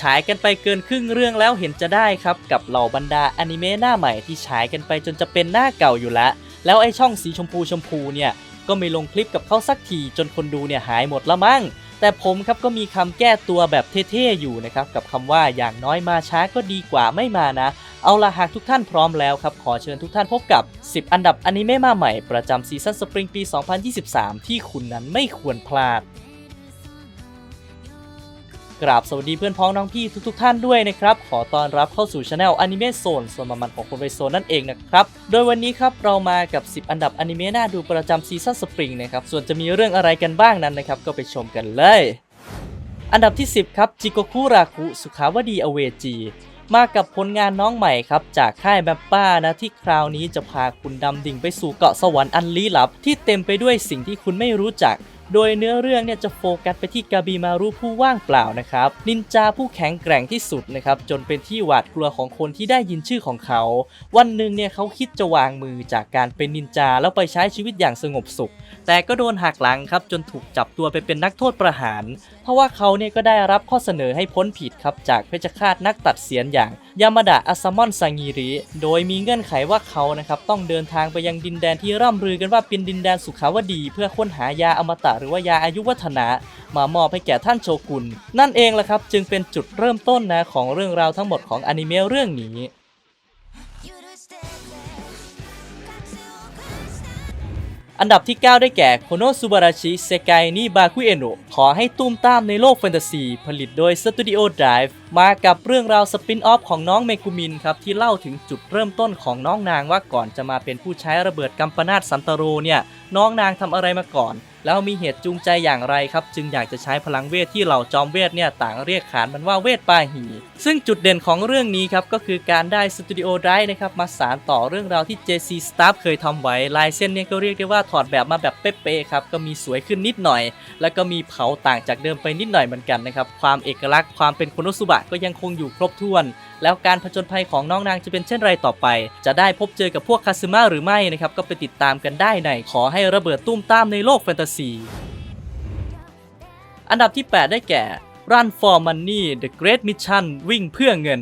ฉายกันไปเกินครึ่งเรื่องแล้วเห็นจะได้ครับ กับเหล่าบรรดาอนิเมะหน้าใหม่ที่ฉายกันไปจนจะเป็นหน้าเก่าอยู่แล้ว แล้วไอช่องสีชมพูชมพูเนี่ย ก็ไม่ลงคลิปกับเขาสักทีจนคนดูเนี่ยหายหมดละมั้งแต่ผมครับก็มีคำแก้ตัวแบบเท่ๆอยู่นะครับ กับคำว่าอย่างน้อยมาช้าก็ดีกว่าไม่มานะ เอาล่ะหากทุกท่านพร้อมแล้วครับ ขอเชิญทุกท่านพบกับ 10 อันดับอนิเมะมาใหม่ประจำซีซั่นสปริงปี 2023 ที่คุณนั้นไม่ควรพลาด กราบสวัสดีเพื่อนพ้องน้องพี่ทุกๆท่านด้วยนะครับ ขอต้อนรับเข้าสู่ช anel อนิเมะโซนส่วนมันของคนไวโซนนั่นเองนะครับ โดยวันนี้ครับเรามากับ 10 อันดับอนิเมะน่าดูประจำซีซั่นสปริงนะครับ ส่วนจะมีเรื่องอะไรกันบ้างนั้นนะครับ ก็ไปชมกันเลย อันดับที่ 10 ครับจิโกคุราคุสุขาวดีอเวจีมากับผลงานน้องใหม่ครับ จากค่ายแมปป้านะที่คราวนี้จะพาคุณดำดิ่งไปสู่เกาะสวรรค์อันลี้ลับ ที่เต็มไปด้วยสิ่งที่คุณไม่รู้จัก โดยเนื้อเรื่องเนี่ยจะโฟกัสไปที่กาบีมารุผู้ว่างเปล่านะครับ นินจาผู้แข็งแกร่งที่สุดนะครับ จนเป็นที่หวาดกลัวของคนที่ได้ยินชื่อของเขา วันหนึ่งเนี่ยเขาคิดจะวางมือจากการเป็นนินจาแล้วไปใช้ชีวิตอย่างสงบสุข แต่ก็โดนหักหลังครับจนถูกจับตัวไปเป็นนักโทษประหาร ราะว่าเขาเนี่ยก็ได้รับข้อเสนอให้พ้นผิดครับจากเพชฌฆาตนักตัดเสียนอย่างยามาดะอัสมอนซางีริ โดยมีเงื่อนไขว่าเขานะครับต้องเดินทางไปยังดินแดนที่ร่ำลือกันว่าเป็นดินแดนสุขาวดี เพื่อค้นหายาอมตะหรือว่ายาอายุวัฒนะ มามอบให้แก่ท่านโชกุน นั่นเองแหละครับจึงเป็นจุดเริ่มต้นนะของเรื่องราวทั้งหมดของอนิเมะเรื่องนี้ อันดับที่ 9 ได้แก่โคโนซูบาราชิเซกายนิบาคุเอโนะขอให้ตุ้มตามในโลกแฟนตาซี ผลิตโดยสตูดิโอ Drive มากับเรื่องราวสปินออฟของน้องเมกุมินครับ ที่เล่าถึงจุดเริ่มต้นของน้องนางว่าก่อนจะมาเป็นผู้ใช้ระเบิดกัมปนาตสันตโรเนี่ย น้องนางทำอะไรมาก่อน แล้วมีเหตุจูงใจอย่างไรครับ จึงอยากจะใช้พลังเวทที่เหล่าจอมเวทเนี่ยต่างเรียกขานมันว่าเวทปาหี ซึ่งจุดเด่นของเรื่องนี้ครับก็คือการได้สตูดิโอไดนะครับมาสานต่อเรื่องราวที่ JC Staff เคยทำไว้ลายเส้นเนี่ยก็เรียกได้ว่าถอดแบบมาแบบเป๊ะๆครับก็มีสวยขึ้นนิดหน่อย แล้วก็มีเผาต่างจากเดิมไปนิดหน่อยเหมือนกันนะครับความเอกลักษณ์ความเป็นโคโนสุบะก็ยังคงอยู่ครบถ้วน แล้วการผจญภัยของน้องนางจะเป็นเช่นไรต่อไป จะได้พบเจอกับพวกคาซึมะหรือไม่นะครับก็ไปติดตามกันได้ในขอให้ระเบิดตุ้มตามในโลกแฟนตาซีอันดับที่ 8 ได้แก่ Run for Money The Great Mission วิ่งเพื่อเงิน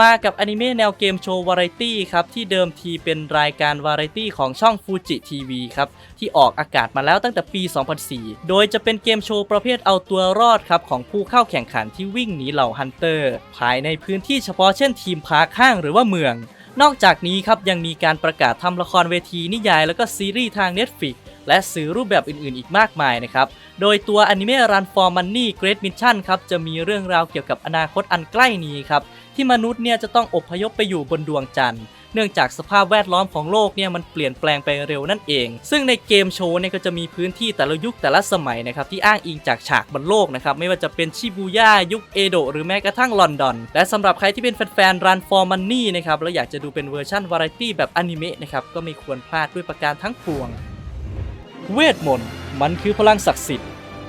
มากับอนิเมะแนวเกมโชว์วาไรตี้ครับ ที่เดิมทีเป็นรายการวาไรตี้ของช่องฟูจิทีวีครับ ที่ออกอากาศมาแล้วตั้งแต่ปี 2004 โดยจะเป็นเกมโชว์ประเภทเอาตัวรอดครับ ของผู้เข้าแข่งขันที่วิ่งหนีเหล่าฮันเตอร์ ภายในพื้นที่เฉพาะเช่นทีมพาร์คห้างหรือว่าเมือง นอกจากนี้ครับยังมีการประกาศทำละครเวทีนิยาย แล้วก็ซีรีส์ทาง Netflix และสื่อรูปแบบอื่นๆ อีกมากมายนะครับ โดยตัวอนิเมะ Run for Money Great Mission ครับจะมีเรื่องราวเกี่ยวกับอนาคตอันใกล้นี้ครับที่มนุษย์เนี่ยจะต้องอพยพไปอยู่บนดวงจันทร์เนื่องจากสภาพแวดล้อมของโลกเนี่ยมันเปลี่ยนแปลงไปเร็วนั่นเอง ซึ่งในเกมโชว์เนี่ยก็จะมีพื้นที่แต่ละยุคแต่ละสมัยนะครับที่อ้างอิงจากฉากบนโลกนะครับไม่ว่าจะเป็นชิบูย่ายุคเอโดะหรือแม้กระทั่งลอนดอน และสำหรับใครที่เป็นแฟนๆ Run for Money นะครับแล้วอยากจะดูเป็นเวอร์ชันวาไรตี้แบบอนิเมะนะครับก็ไม่ควรพลาดด้วยประการทั้งปวง เวทมนต์มันคือพลังศักดิ์สิทธิ์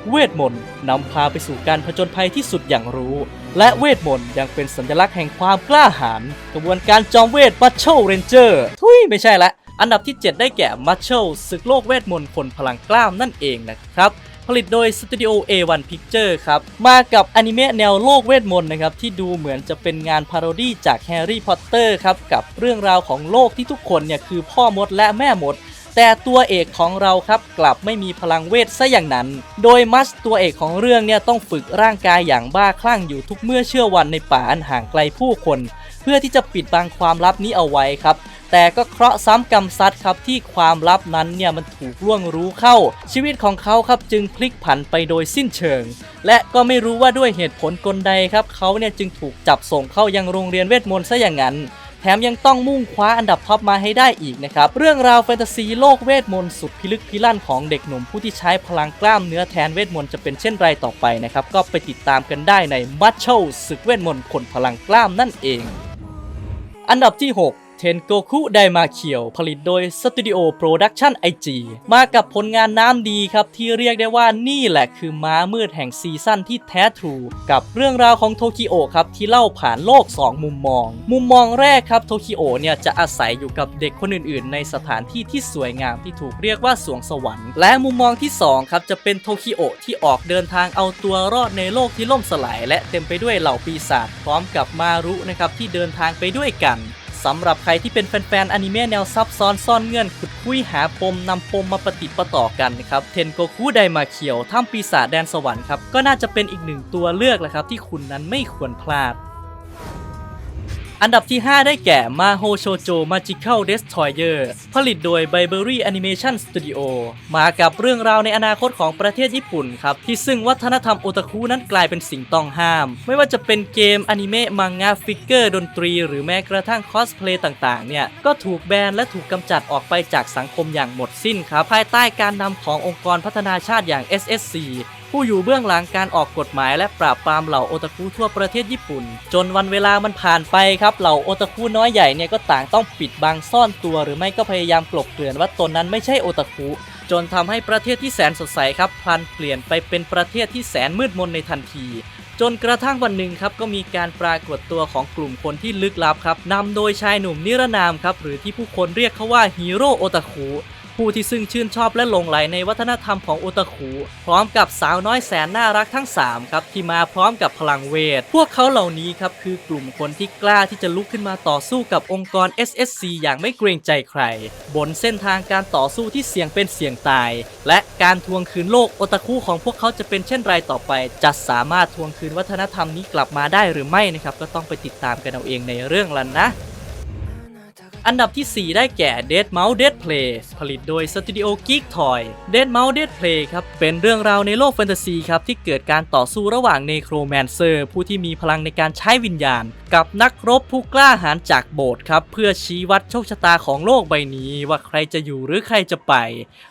เวทมนต์นำพาไปสู่การผจญภัยที่สุดอย่างรู้ และเวทมนต์ยังเป็นสัญลักษณ์แห่งความกล้าหาญกระบวนการจอมเวทมัชเชลเรนเจอร์ทุยไม่ใช่ละ อันดับที่ 7 ได้แก่มัชเชลศึกโลกเวทมนต์คนพลังกล้ามนั่นเองนะครับผลิตโดยสตูดิโอ A1 Picture ครับ มากับอนิเมะแนวโลกเวทมนต์นะครับ ที่ดูเหมือนจะเป็นงานพาโรดี้จากแฮร์รี่พอตเตอร์ครับ กับเรื่องราวของโลกที่ทุกคนเนี่ย คือพ่อมดและแม่มด แต่ตัวเอกของเราครับกลับไม่มีพลังเวทซะอย่างนั้น โดยมัสตัวเอกของเรื่องเนี่ยต้องฝึกร่างกายอย่างบ้าคลั่งอยู่ทุกเมื่อเชื่อวันในป่าอันห่างไกลผู้คน เพื่อที่จะปิดบังความลับนี้เอาไว้ครับแต่ก็เคราะห์ซ้ำกรรมซัดครับที่ความลับนั้นเนี่ยมันถูกล่วงรู้เข้า ชีวิตของเขาครับจึงพลิกผันไปโดยสิ้นเชิง และก็ไม่รู้ว่าด้วยเหตุผลกลใดครับเขาเนี่ยจึงถูกจับส่งเข้ายังโรงเรียนเวทมนต์ซะอย่างนั้น แถมยังต้องมุ่งคว้าอันดับท็อปมาให้ได้อีกนะครับ เรื่องราวแฟนตาซีโลกเวทมนต์สุดพิลึกพิลั่นของเด็กหนุ่มผู้ที่ใช้พลังกล้ามเนื้อแทนเวทมนต์จะเป็นเช่นไรต่อไปนะครับ ก็ไปติดตามกันได้ในมัชโชศึกเวทมนต์คนพลังกล้ามนั่นเอง อันดับที่ 6 เทนโกคุไดมาเคียว ผลิตโดยสตูดิโอโปรดักชั่นไอจีมากับผลงานน้ำดีครับ ที่เรียกได้ว่านี่แหละคือม้ามืดแห่งซีซั่นที่แท้ทรูกับเรื่องราวของโทคิโอครับ ที่เล่าผ่านโลก 2 มุมมอง มุมมองแรกครับโทคิโอเนี่ยจะอาศัยอยู่กับเด็กคนอื่นๆ ในสถานที่ที่สวยงามที่ถูกเรียกว่าสวงสวรรค์ และมุมมองที่สองครับจะเป็นโทคิโอที่ออกเดินทางเอาตัวรอดในโลกที่ล่มสลาย และเต็มไปด้วยเหล่าปีศาจพร้อมกับมารุนะครับที่เดินทางไปด้วยกัน สำหรับใครที่เป็นแฟนๆอนิเมะแนวซับซ้อนซ่อนเงื่อนขุดคุยหาปมนำปมมาปฏิดประต่อกันนะครับเทนโกคุไดมาเคียวถ้ำปีศาจแดนสวรรค์ครับก็น่าจะเป็นอีกหนึ่งตัวเลือกแหละครับที่คุณนั้นไม่ควรพลาด อันดับที่ 5 ได้แก่ Maho Shoujo Magical Destroyer ผลิตโดย Burberry Animation Studio มากับเรื่องราวในอนาคตของประเทศญี่ปุ่นครับ ที่ซึ่งวัฒนธรรมโอตาคุนั้นกลายเป็นสิ่งต้องห้าม ไม่ว่าจะเป็นเกม อนิเมะ มังงะ ฟิกเกอร์ ดนตรี หรือแม้กระทั่งคอสเพลย์ต่างๆ เนี่ย ก็ถูกแบนและถูกกำจัดออกไปจากสังคมอย่างหมดสิ้นครับ ภายใต้การนำขององค์กรพัฒนาชาติอย่าง SSC ผู้อยู่เบื้องหลังการออกกฎหมายและปราบปรามเหล่าโอตาคุทั่วประเทศญี่ปุ่น จนวันเวลามันผ่านไปครับเหล่าโอตาคุน้อยใหญ่เนี่ยก็ต่างต้องปิดบังซ่อนตัว หรือไม่ก็พยายามกลบเกลื่อนว่าตนนั้นไม่ใช่โอตาคุจนทำให้ประเทศที่แสนสดใสครับพลันเปลี่ยนไปเป็นประเทศที่แสนมืดมนในทันที จนกระทั่งวันหนึ่งครับก็มีการปรากฏตัวของกลุ่มคนที่ลึกลับครับนำโดยชายหนุ่มนิรนามครับหรือที่ผู้คนเรียกเขาว่าฮีโร่โอตาคุ ผู้ที่ซึ่งชื่นชอบและหลงไหลในวัฒนธรรมของโอตาคุพร้อมกับสาวน้อยแสนน่ารักทั้ง 3 ครับ ที่มาพร้อมกับพลังเวท พวกเขาเหล่านี้ครับ คือกลุ่มคนที่กล้าที่จะลุกขึ้นมาต่อสู้กับองค์กร SSC อย่างไม่เกรงใจใคร บนเส้นทางการต่อสู้ที่เสี่ยงเป็นเสี่ยงตาย และการทวงคืนโลกโอตาคุของพวกเขาจะเป็นเช่นไรต่อไป จะสามารถทวงคืนวัฒนธรรมนี้กลับมาได้หรือไม่นะครับก็ต้องไปติดตามกันเอาเองในเรื่องลันนะ อันดับที่ 4 ได้แก่ Dead Mouse Dead Play ผลิตโดย Studio Geek Toy Dead Mouse Dead Play ครับ เป็นเรื่องราวในโลกแฟนตาซีครับ ที่เกิดการต่อสู้ระหว่างเนโครแมนเซอร์ผู้ที่มีพลังในการใช้วิญญาณ กับนักรบผู้กล้าหาญจากโบสถ์ครับ เพื่อชี้วัดโชคชะตาของโลกใบนี้ว่าใครจะอยู่หรือใครจะไป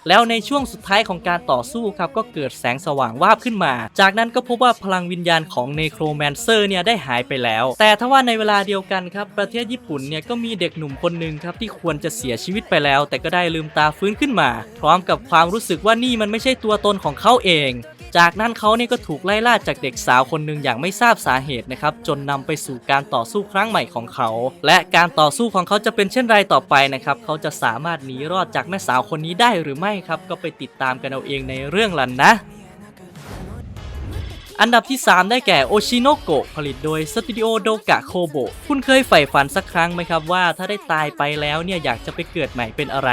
แล้วในช่วงสุดท้ายของการต่อสู้ครับก็เกิดแสงสว่างวาบขึ้นมา จากนั้นก็พบว่าพลังวิญญาณของเนโครแมนเซอร์เนี่ยได้หายไปแล้ว แต่ถ้าว่าในเวลาเดียวกันครับประเทศญี่ปุ่นเนี่ยก็มีเด็กหนุ่มคนหนึ่งครับที่ควรจะเสียชีวิตไปแล้ว แต่ก็ได้ลืมตาฟื้นขึ้นมา พร้อมกับความรู้สึกว่านี่มันไม่ใช่ตัวตนของเขาเอง จากนั้นเขาเนี่ยก็ถูกไล่ล่าจากเด็กสาวคนหนึ่งอย่างไม่ทราบสาเหตุนะครับจนนำไปสู่การต่อสู้ครั้งใหม่ของเขา และการต่อสู้ของเขาจะเป็นเช่นไรต่อไปนะครับเขาจะสามารถหนีรอดจากแม่สาวคนนี้ได้หรือไม่ครับก็ไปติดตามกันเอาเองในเรื่องลันนะ อันดับที่ 3 ได้แก่โอชิโนโกะผลิตโดยสตูดิโอโดกะโคโบคุณเคยใฝ่ฝันสักครั้งไหมครับว่าถ้าได้ตายไปแล้วเนี่ยอยากจะไปเกิดใหม่เป็นอะไร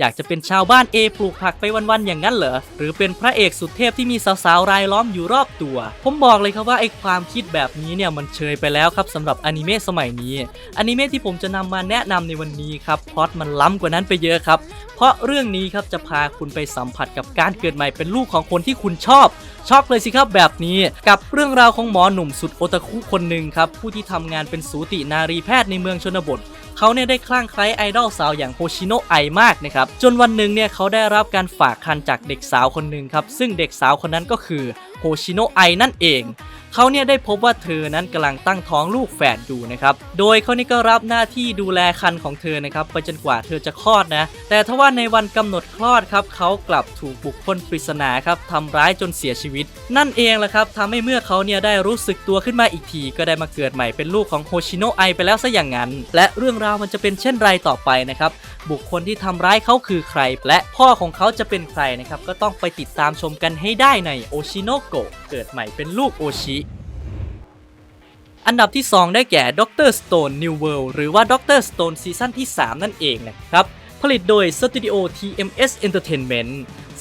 อยากจะเป็นชาวบ้านเอปลูกผักไปวันๆอย่างนั้นเหรอ หรือเป็นพระเอกสุดเทพที่มีสาวๆรายล้อมอยู่รอบตัว ผมบอกเลยครับว่าไอ้ความคิดแบบนี้เนี่ยมันเชยไปแล้วครับสำหรับอนิเมะสมัยนี้อนิเมะที่ผมจะนำมาแนะนำในวันนี้ครับพล็อตมันล้ำกว่านั้นไปเยอะครับ เพราะเรื่องนี้ครับจะพาคุณไปสัมผัสกับการเกิดใหม่เป็นลูกของคนที่คุณชอบช็อกเลยสิครับแบบนี้กับเรื่องราวของหมอหนุ่มสุดโอตาคุคนหนึ่งครับผู้ที่ทำงานเป็นสูตินารีแพทย์ในเมืองชนบท เขาเนี่ยได้คลั่งไคล้ไอดอลสาวอย่างโฮชิโนะไอมากนะครับ จนวันหนึ่งเนี่ยเขาได้รับการฝากคันจากเด็กสาวคนหนึ่งครับ ซึ่งเด็กสาวคนนั้นก็คือโฮชิโนะไอนั่นเอง เขาเนี่ยได้พบว่าเธอนั้นกำลังตั้งท้องลูกแฝดอยู่นะครับโดยเขานี่ก็รับหน้าที่ดูแลคันของเธอนะครับไปจนกว่าเธอจะคลอดนะ แต่ทว่าในวันกำหนดคลอดครับเขากลับถูกบุคคลปริศนาครับทำร้ายจนเสียชีวิต นั่นเองแหละครับทำให้เมื่อเขาเนี่ยได้รู้สึกตัวขึ้นมาอีกที ก็ได้มาเกิดใหม่เป็นลูกของโฮชิโนะไอไปแล้วซะอย่างนั้น และเรื่องราวมันจะเป็นเช่นไรต่อไปนะครับบุคคลที่ทำร้ายเขาคือใคร และพ่อของเขาจะเป็นใครนะครับก็ต้องไปติดตามชมกันให้ได้ในโอชิโนโกะเกิดใหม่เป็นลูกโอชิ อันดับที่ 2 ได้แก่ด็อกเตอร์สโตน New World หรือว่าด็อกเตอร์สโตนซีซั่นที่ 3 นั่นเองนะครับ ผลิตโดยสตูดิโอ TMS Entertainment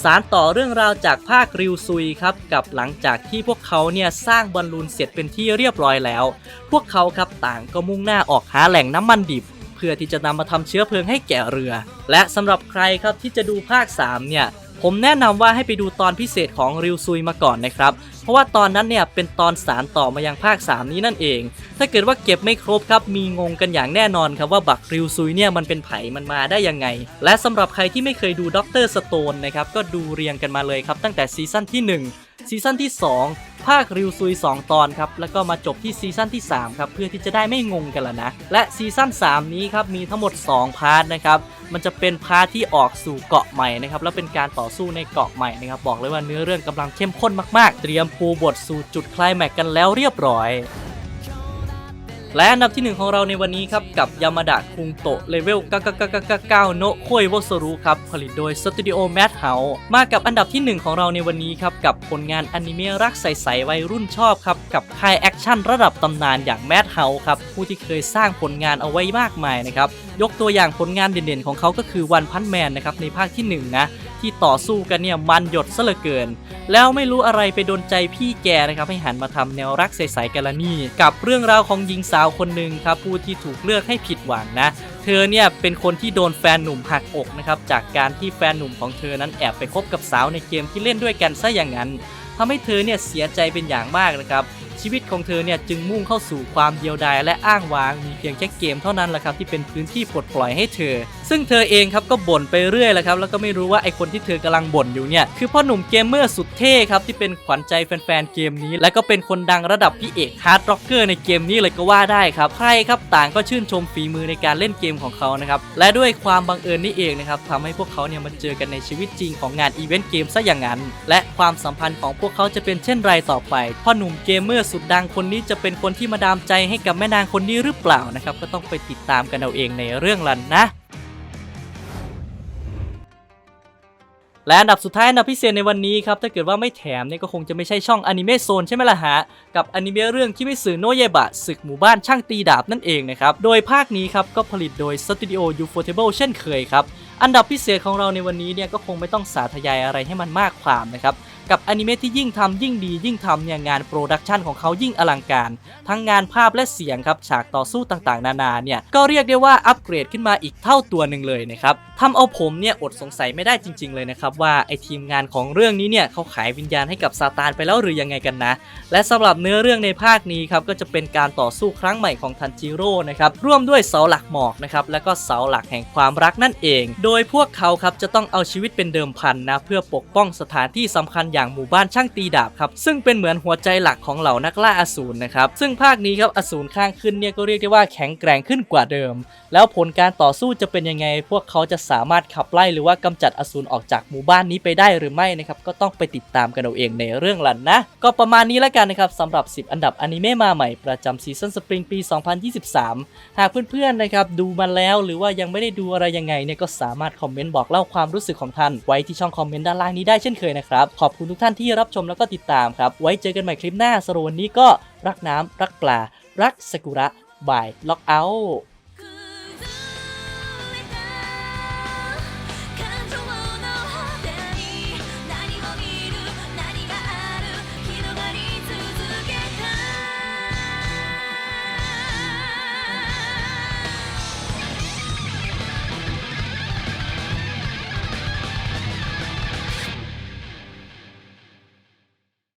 สารต่อเรื่องราวจากภาคริวซุยครับกับหลังจากที่พวกเขาเนี่ยสร้างบอลลูนเสร็จเป็นที่เรียบร้อยแล้ว พวกเขาครับต่างก็มุ่งหน้าออกหาแหล่งน้ำมันดิบ เพื่อที่จะนำมาทำเชื้อเพลิงให้แก่เรือ และสำหรับใครครับที่จะดูภาค 3 เนี่ย ผมแนะนำว่าให้ไปดูตอนพิเศษของริวซุยมาก่อนนะครับ เพราะว่าตอนนั้นเนี่ยเป็นตอนสารต่อมายังภาค 3 นี้นั่นเอง ถ้าเกิดว่าเก็บไม่ครบครับมีงงกันอย่างแน่นอนครับว่าบักริวซุยเนี่ยมันเป็นไผ่มันมาได้ยังไง และสำหรับใครที่ไม่เคยดูด็อกเตอร์สโตนนะครับก็ดูเรียงกันมาเลยครับตั้งแต่ซีซั่นที่ 1 ซีซั่นที่ 2 ภาคริวซุย 2 ตอนครับ แล้วก็มาจบที่ซีซั่นที่ 3 ครับ เพื่อที่จะได้ไม่งงกันละนะ และซีซั่น 3 นี้ครับมีทั้งหมด 2 พาร์ทนะครับ มันจะเป็นพาร์ทที่ออกสู่เกาะใหม่นะครับ แล้วเป็นการต่อสู้ในเกาะใหม่นะครับ บอกเลยว่าเนื้อเรื่องกำลังเข้มข้นมากๆ เตรียมปูบทสู่จุดคลแม็กกันแล้วเรียบร้อย และอันดับที่ 1 ของเราในวันนี้ครับ กับยามาดะคุงโตะเลเวล9999โนะโคยวโซรุครับ ผลิตโดยสตูดิโอแมดเฮามากับอันดับที่ 1 ของเราในวันนี้ครับ กับผลงานอนิเมะรักใสๆวัยรุ่นชอบครับ กับค่ายแอคชั่นระดับตำนานอย่างแมดเฮาครับ ผู้ที่เคยสร้างผลงานเอาไว้มากมายนะครับ ยกตัวอย่างผลงานเด่นๆของเขาก็คือวันพันแมนนะครับในภาคที่1นะ ที่ต่อสู้กันเนี่ยมันหยดซะเหลือเกิน แล้วไม่รู้อะไรไปโดนใจพี่แกนะครับให้หันมาทำแนวรักใสๆกันละนี่ กับเรื่องราวของหญิงสาวคนหนึ่งครับผู้ที่ถูกเลือกให้ผิดหวังนะ เธอเนี่ยเป็นคนที่โดนแฟนหนุ่มหักอกนะครับจากการที่แฟนหนุ่มของเธอนั้นแอบไปคบกับสาวในเกมที่เล่นด้วยกันซะอย่างนั้นทำให้เธอเนี่ยเสียใจเป็นอย่างมากนะครับชีวิตของเธอเนี่ยจึงมุ่งเข้าสู่ความเดียวดายและอ้างว้าง มีเพียงแค่เกมเท่านั้นแหละครับที่เป็นพื้นที่ปลดปล่อยให้เธอ ซึ่งเธอเองครับก็บ่นไปเรื่อยแหละครับแล้วก็ไม่รู้ว่าไอคนที่เธอกำลังบ่นอยู่เนี่ยคือพ่อหนุ่มเกมเมอร์สุดเท่ครับที่เป็นขวัญใจแฟนๆเกมนี้ และก็เป็นคนดังระดับพี่เอกฮาร์ดร็อกเกอร์ในเกมนี้เลยก็ว่าได้ครับใครครับต่างก็ชื่นชมฝีมือในการเล่นเกมของเขานะครับและด้วยความบังเอิญนี่เองนะครับทำให้พวกเขาเนี่ยมาเจอกันในชีวิตจริงของงานอีเวนต์เกมซะอย่างนั้น และความสัมพันธ์ของพวกเขาจะเป็นเช่นไรต่อไปพ่อหนุ่มเกมเมอร์สุดดังคนนี้จะเป็นคนที่มาดามใจให้กับแม่นางคนนี้หรือเปล่านะครับ ก็ต้องไปติดตามกันเอาเองในเรื่องลันนะ และอันดับสุดท้ายอันดับพิเศษในวันนี้ครับ ถ้าเกิดว่าไม่แถมเนี่ยก็คงจะไม่ใช่ช่องอนิเมะโซนใช่ไหมล่ะฮะ กับอนิเมะเรื่องคิมิสึโนเยบะศึกหมู่บ้านช่างตีดาบนั่นเองนะครับ โดยภาคนี้ครับก็ผลิตโดยสตูดิโอ Ufotable เช่นเคยครับอันดับพิเศษของเราในวันนี้เนี่ยก็คงไม่ต้องสาธยายอะไรให้มันมากความนะครับ กับอนิเมะที่ยิ่งทำยิ่งดียิ่งทำเนี่ยงานโปรดักชันของเขายิ่งอลังการ ทั้งงานภาพและเสียงครับฉากต่อสู้ต่างๆ นานาเนี่ยก็เรียกได้ว่าอัปเกรดขึ้นมาอีกเท่าตัวหนึ่งเลยนะครับทำเอาผมเนี่ยอดสงสัยไม่ได้จริง ๆ เลยนะครับว่าไอทีมงานของเรื่องนี้เนี่ยเขาขายวิญญาณให้กับซาตานไปแล้วหรือยังไงกันนะ และสำหรับเนื้อเรื่องในภาคนี้ครับก็จะเป็นการต่อสู้ครั้งใหม่ของทันจิโร่นะครับร่วมด้วยเสาหลักหมอกนะครับแล้วก็เสาหลักแห่งความรักนั่นเอง โดยพวกเขาครับจะต้องเอาชีวิตเป็นเดิมพันนะเพื่อปกป้องสถานที่สำคัญอย่างหมู่บ้านช่างตีดาบครับซึ่งเป็นเหมือนหัวใจหลักของเหล่านักล่าอสูรนะครับซึ่งภาคนี้ครับอสูรข้างขึ้นเนี่ยก็เรียกได้ว่าแข็งแกร่งขึ้นกว่าเดิม แล้วผลการต่อสู้จะเป็นยังไง พวกเขาจะสามารถขับไล่หรือว่ากำจัดอสูรออกจากหมู่บ้านนี้ไปได้หรือไม่นะครับก็ต้องไปติดตามกันเอาเองในเรื่องลันนะ ก็ประมาณนี้แล้วกันนะครับสำหรับ 10 อันดับอนิเมะมาใหม่ประจำซีซั่นสปริงปี 2023 หากเพื่อนๆนะครับดูมาแล้วหรือว่ายังไม่ได้ดูอะไรยังไงเนี่ยก็สามารถคอมเมนต์บอกเล่าความรู้สึกของท่านไว้ที่ช่องคอมเมนต์ด้านล่างนี้ได้เช่นเคยนะครับขอบคุณทุกท่านที่รับชมแล้วก็ติดตามครับ ไว้เจอกันใหม่คลิปหน้าสรุวันนี้ก็รักน้ำรักปลา รักสกุระบายล็อกเอาท์